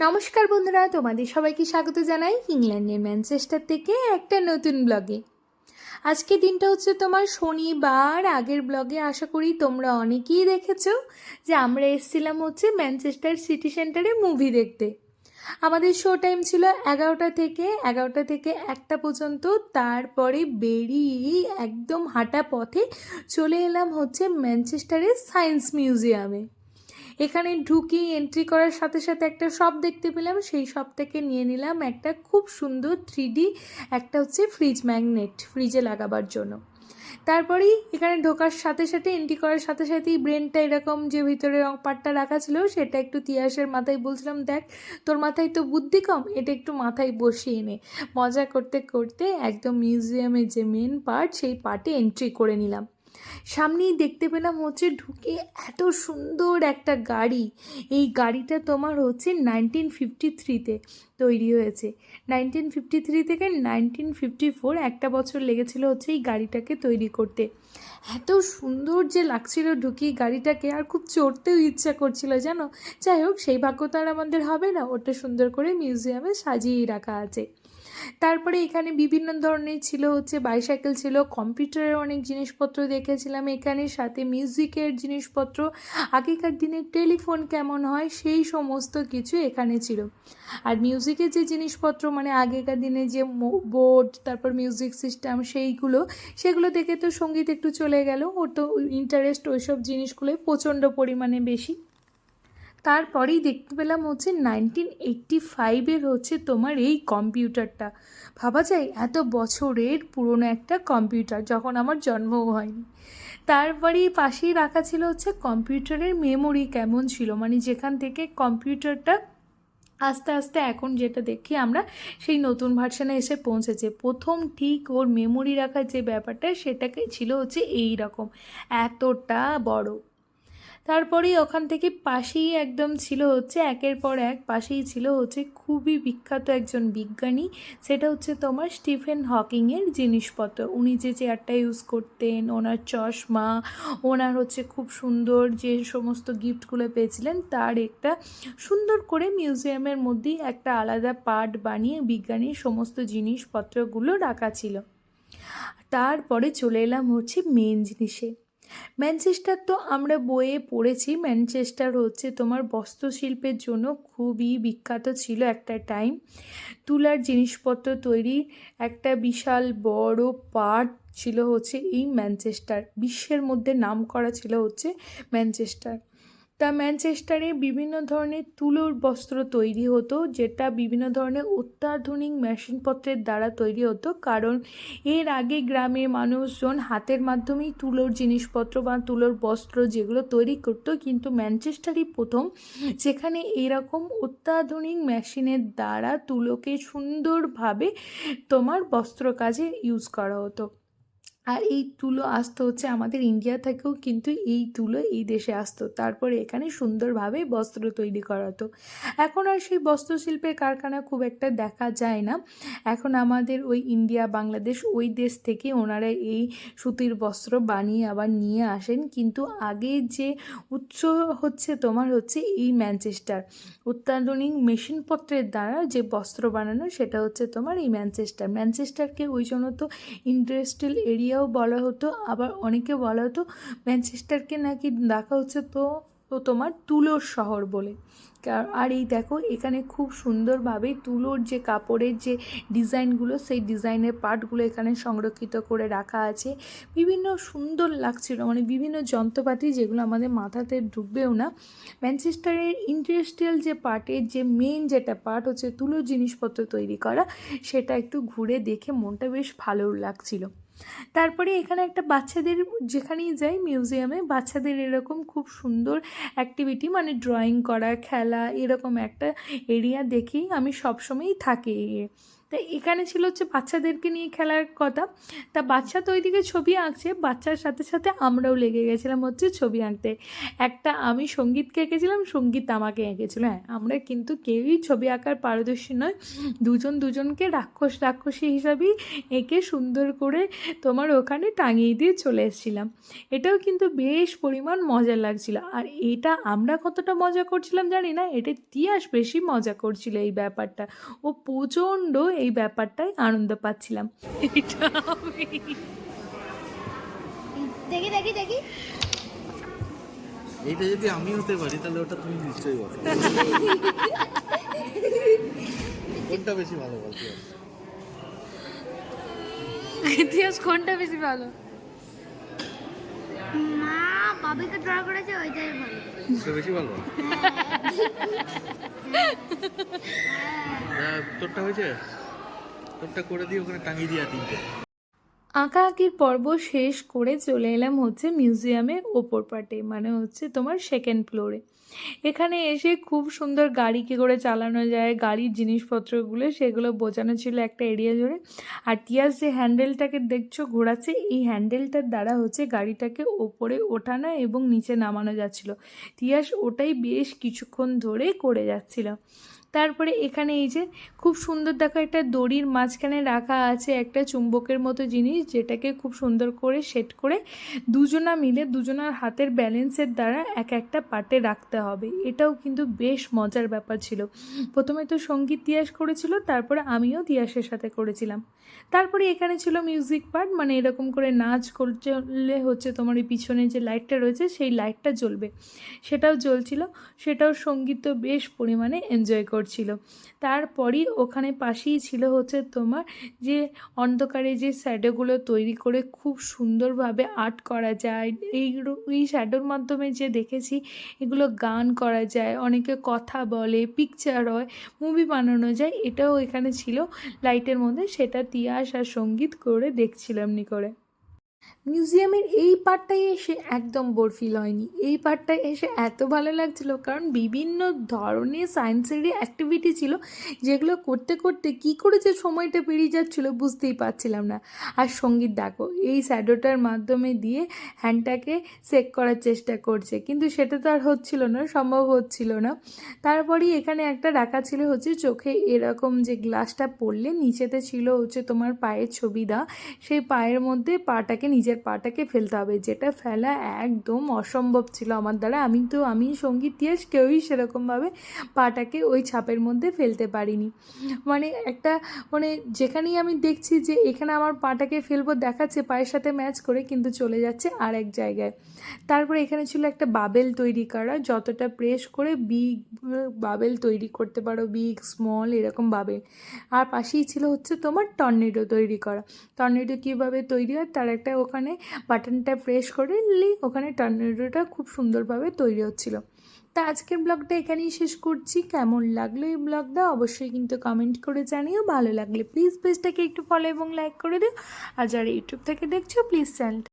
নমস্কার বন্ধুরা, তোমাদের সবাইকে স্বাগত জানাই ইংল্যান্ডের ম্যানচেস্টার থেকে একটা নতুন ব্লগে। আজকে দিনটা হচ্ছে তোমার শনিবার। আগের ব্লগে আশা করি তোমরা অনেকেই দেখেছ যে আমরা এসেছিলাম হচ্ছে ম্যানচেস্টার সিটি সেন্টারে মুভি দেখতে। আমাদের শো টাইম ছিল এগারোটা থেকে এগারোটা থেকে একটা পর্যন্ত। তারপরে বেরিয়ে একদম হাঁটা পথে চলে এলাম হচ্ছে ম্যানচেস্টারের সায়েন্স মিউজিয়ামে। এখানে ঢুকি এন্ট্রি করার সাথে সাথে একটা শপ দেখতে পেলাম। সেই শপ থেকে নিয়ে নিলাম একটা খুব সুন্দর থ্রি একটা হচ্ছে ফ্রিজ ম্যাগনেট ফ্রিজে লাগাবার জন্য। তারপরেই এখানে ঢোকার সাথে সাথে এন্ট্রি করার সাথে সাথেই ব্রেনটা এরকম যে ভিতরে পাটটা রাখা ছিল, সেটা একটু তিয়াসের মাথায় বলছিলাম, দেখ, তোর মাথায় তো বুদ্ধি কম, এটা একটু মাথায় বসিয়ে নে। মজা করতে করতে একদম মিউজিয়ামের যে মেন পার্ট সেই পার্টে এন্ট্রি করে নিলাম। সামনেই দেখতে পেলাম হচ্ছে ঢুকে এত সুন্দর একটা গাড়ি। এই গাড়িটা তোমার হচ্ছে নাইনটিন ফিফটি থ্রিতে তৈরি হয়েছে। নাইনটিন ফিফটি থ্রি থেকে নাইনটিন ফিফটি ফোর একটা বছর লেগেছিল হচ্ছে এই গাড়িটাকে তৈরি করতে। এত সুন্দর যে লাগছিল ঢুকি গাড়িটাকে, আর খুব চড়তেও ইচ্ছা করছিল, জানো? যাই হোক, সেই ভাগ্য তো আর আমাদের হবে না, ওটা সুন্দর করে মিউজিয়ামে সাজিয়ে রাখা আছে। তারপরে এখানে বিভিন্ন ধরনের ছিল হচ্ছে বাইসাইকেল ছিল কম্পিউটারের অনেক জিনিসপত্র দেখেছিলাম এখানে সাথে মিউজিকের জিনিসপত্র। আগেকার দিনে টেলিফোন কেমন হয় সেই সমস্ত কিছু এখানে ছিল। আর মিউজিকের যে জিনিসপত্র মানে আগেকার দিনে যে বোর্ড, তারপর মিউজিক সিস্টেম সেইগুলো, সেগুলো দেখে তো সংগীত একটু চলে গেল। ওর তো ইন্টারেস্ট ওইসব জিনিসগুলোই প্রচণ্ড পরিমাণে বেশি। তারপরেই দেখতে পেলাম হচ্ছে নাইনটিন এইটটি ফাইভের হচ্ছে তোমার এই কম্পিউটারটা। ভাবা যায়, এত বছরের পুরনো একটা কম্পিউটার যখন আমার জন্মও হয়নি। তারপরেই পাশেই রাখা ছিল হচ্ছে কম্পিউটারের মেমোরি কেমন ছিল? মানে যেখান থেকে কম্পিউটারটা আস্তে আস্তে এখন যেটা দেখি আমরা, সেই নতুন ভার্সানে এসে পৌঁছেছে। প্রথম ঠিক ওর মেমোরি রাখার যে ব্যাপারটা সেটাকে ছিল হচ্ছে এই রকম এতটা বড়। তারপরেই ওখান থেকে পাশেই একদম ছিল হচ্ছে, একের পর এক পাশেই ছিল হচ্ছে খুবই বিখ্যাত একজন বিজ্ঞানী। সেটা হচ্ছে তোমার স্টিফেন হকিংয়ের জিনিসপত্র। উনি যে চেয়ারটা ইউজ করতেন, ওনার চশমা, ওনার হচ্ছে খুব সুন্দর যে সমস্ত গিফটগুলো পেয়েছিলেন, তার একটা সুন্দর করে মিউজিয়ামের মধ্যেই একটা আলাদা পার্ট বানিয়ে বিজ্ঞানীর সমস্ত জিনিসপত্রগুলো রাখা ছিল। তারপরে চলে এলাম হচ্ছে মেন জিনিসে। ম্যানচেস্টার তো আমরা বইয়ে পড়েছি। ম্যানচেস্টার হচ্ছে তোমার বস্ত্রশিল্পের জন্য খুবই বিখ্যাত ছিল একটা টাইম তুলার জিনিসপত্র তৈরি একটা বিশাল বড় পার্ট ছিল হচ্ছে এই ম্যানচেস্টার বিশ্বের মধ্যে নাম করা ছিল হচ্ছে ম্যানচেস্টার তা ম্যানচেস্টারে বিভিন্ন ধরনের তুলোর বস্ত্র তৈরি হতো, যেটা বিভিন্ন ধরনের অত্যাধুনিক মেশিনপত্রের দ্বারা তৈরি হতো। কারণ এর আগে গ্রামে মানুষজন হাতের মাধ্যমেই তুলোর জিনিসপত্র বা তুলোর বস্ত্র যেগুলো তৈরি করতো, কিন্তু ম্যানচেস্টারই প্রথম। যেখানে এরকম অত্যাধুনিক মেশিনের দ্বারা তুলোকে সুন্দরভাবে তোমার বস্ত্র কাজে ইউজ করা হতো। আর এই তুলো আসতো হচ্ছে আমাদের ইন্ডিয়া থেকেও কিন্তু এই তুলো এই দেশে আসতো। তারপরে এখানে সুন্দরভাবে বস্ত্র তৈরি করা হতো এখন আর সেই বস্ত্রশিল্পের কারখানা খুব একটা দেখা যায় না। এখন আমাদের ওই ইন্ডিয়া, বাংলাদেশ ওই দেশ থেকে ওনারা এই সুতির বস্ত্র বানিয়ে আবার নিয়ে আসেন। কিন্তু আগে যে উৎস হচ্ছে তোমার হচ্ছে এই ম্যানচেস্টার। অত্যাধুনিক মেশিনপত্রের দ্বারা যে বস্ত্র বানানো সেটা হচ্ছে তোমার এই ম্যানচেস্টার। ম্যানচেস্টারকে ওই জন্য তো ইন্ডাস্ট্রিয়াল এরিয়া এটাও বলা হতো, আবার অনেকে বলা হতো, ম্যানচেস্টারকে নাকি দেখা হচ্ছে তো তো তোমার তুলোর শহর বলে। আর এই দেখো, এখানে খুব সুন্দরভাবে তুলোর যে কাপড়ের যে ডিজাইনগুলো, সেই ডিজাইনের পার্টগুলো এখানে সংরক্ষিত করে রাখা আছে। বিভিন্ন সুন্দর লাগছিল মানে বিভিন্ন যন্ত্রপাতি যেগুলো আমাদের মাথাতে ঢুকবেও না। ম্যানচেস্টারের ইন্ডাস্ট্রিয়াল যে পার্টের যে মেন যেটা পার্ট হচ্ছে তুলোর জিনিসপত্র তৈরি করা, সেটা একটু ঘুরে দেখে মনটা বেশ ভালো লাগছিল। তারপরে এখানে একটা বাচ্চাদের যেখানেই যাই মিউজিয়ামে, বাচ্চাদের এরকম খুব সুন্দর অ্যাক্টিভিটি মানে ড্রয়িং করা, খেলা, এরকম একটা এরিয়া দেখেই আমি সবসময়ই থাকি। তা এখানে ছিল হচ্ছে বাচ্চাদেরকে নিয়ে খেলার কথা। তা বাচ্চা তো ওইদিকে ছবি আঁকছে, বাচ্চার সাথে সাথে আমরাও লেগে গেছিলাম হচ্ছে ছবি আঁকতে। একটা আমি সঙ্গীতকে এঁকেছিলাম, সংগীত আমাকে এঁকেছিল। হ্যাঁ আমরা কিন্তু কেউই ছবি আঁকার পারদর্শী নয় দুজন দুজনকে রাক্ষস রাক্ষসী হিসাবেই এঁকে সুন্দর করে তোমার ওখানে টাঙিয়ে দিয়ে চলে এসেছিলাম। এটাও কিন্তু বেশ পরিমাণ মজা লাগছিল। আর এটা আমরা কতটা মজা করছিলাম জানি না, এটা ইতিহাস বেশি মজা করছিল এই ব্যাপারটা। ও প্রচণ্ড এই ব্যাপারটাই আনন্দ পাচ্ছিলাম। দেখি দেখি দেখি। এইটা যদি আমি হতে পারি তাহলে ওটা তুমি নিশ্চয়ই বলো কোনটা বেশি ভালো বলতে ইতিহাস কোনটা বেশি ভালো? মা বাবিকে ড্র করেছে ওইটাই ভালো। বেশি ভালো? হ্যাঁ, তোরটা হয়েছে? তোরটা করে দিয়ে ওখানে টাঙিয়ে তিনটে আঁকাআঁকির পর্ব শেষ করে চলে এলাম হচ্ছে মিউজিয়ামের ওপর পার্টে মানে হচ্ছে তোমার সেকেন্ড ফ্লোরে এখানে এসে খুব সুন্দর গাড়ি কী করে চালানো যায়, গাড়ির জিনিসপত্রগুলো, সেগুলো বোঝানো ছিল একটা এরিয়া জুড়ে। আর টিয়াস যে হ্যান্ডেলটাকে দেখছ, ঘোরাচ্ছে, এই হ্যান্ডেলটার দ্বারা হচ্ছে গাড়িটাকে ওপরে ওঠানো এবং নিচে নামানো যাচ্ছিল। টিয়াস ওটাই বেশ কিছুক্ষণ ধরে করে যাচ্ছিল। তারপরে এখানে এই যে খুব সুন্দর দেখো একটা দড়ির মাঝখানে রাখা আছে একটা চুম্বকের মতো জিনিস যেটাকে খুব সুন্দর করে সেট করে দুজনা মিলে দুজনার হাতের ব্যালেন্সের দ্বারা এক একটা পার্টে রাখতে হবে। এটাও কিন্তু বেশ মজার ব্যাপার ছিল। প্রথমে তো সংগীত তিয়াস করেছিল, তারপরে আমিও তিয়াসের সাথে করেছিলাম। তারপরে এখানে ছিল মিউজিক পার্ট মানে এরকম করে নাচ করলে হচ্ছে তোমার এই পিছনে যে লাইটটা রয়েছে সেই লাইটটা জ্বলবে। সেটাও জ্বলছিল, সেটাও সংগীত তো বেশ পরিমাণে এনজয় করছিল। তারপরই ওখানে পাশেই ছিল হচ্ছে তোমার যে অন্ধকারে যে শ্যাডোগুলো তৈরি করে খুব সুন্দরভাবে আর্ট করা যায়। এই এই শ্যাডোর মাধ্যমে যে দেখেছি, এগুলো গান করা যায়, অনেকে কথা বলে পিকচার হয় মুভি বানানো যায়, এটাও এখানে ছিল। লাইটের মধ্যে সেটা তিয়াস আর সংগীত করে দেখছিলাম এমনি করে মিউজিয়ামের এই পার্টটায় এসে একদম বোর ফিল হয়নি। এই পার্টটায় এসে এত ভালো লাগছিল, কারণ বিভিন্ন ধরনের সায়েন্সেরই অ্যাক্টিভিটি ছিল, যেগুলো করতে করতে কি করে যে সময়টা পেরিয়ে যাচ্ছিল বুঝতেই পারছিলাম না। আর সংগীত দেখো, এই শ্যাডোটার মাধ্যমে দিয়ে হ্যান্ডটাকে সেক করার চেষ্টা করছে, কিন্তু সেটা তো আর হচ্ছিল না, সম্ভব হচ্ছিল না। তারপরেই এখানে একটা রাখা ছিল হচ্ছে চোখে এরকম যে গ্লাসটা পড়লে নিচেতে ছিল হচ্ছে তোমার পায়ের ছবি দেওয়া, সেই পায়ের মধ্যে পাটাকে নিজের পাটাকে ফেলতে হবে। যেটা ফেলা একদম অসম্ভব ছিল আমার দ্বারা। আমি তো, আমি সংগীত দিয়ে কেউই সেরকমভাবে পাটাকে ওই ছাপের মধ্যে ফেলতে পারিনি। মানে একটা মানে যেখানেই আমি দেখছি যে এখানে আমার পাটাকে ফেলব, দেখাচ্ছে, পায়ের সাথে ম্যাচ করে কিন্তু চলে যাচ্ছে আর এক জায়গায়। তারপরে এখানে ছিল একটা বাবেল তৈরি করা, যতটা প্রেস করে বিগ বাবেল তৈরি করতে পারো বিগ স্মল এরকম বাবেল। আর পাশেই ছিল হচ্ছে তোমার টর্নেডো তৈরি করা। টর্নেডো কীভাবে তৈরি হয়? তার একটা ওখানে বাটনটা প্রেস করলেই ওখানে টর্নেডোটা খুব সুন্দরভাবে তৈরি হচ্ছিল। তা আজকের ব্লগটা এখানেই শেষ করছি। কেমন লাগল এই ব্লগটা অবশ্যই কিন্তু কমেন্ট করে জানিও। ভালো লাগলে প্লিজ পেজটাকে একটু ফলো এবং লাইক করে দিও। আর যারা ইউটিউব থেকে দেখছ প্লিজ চ্যানেলটা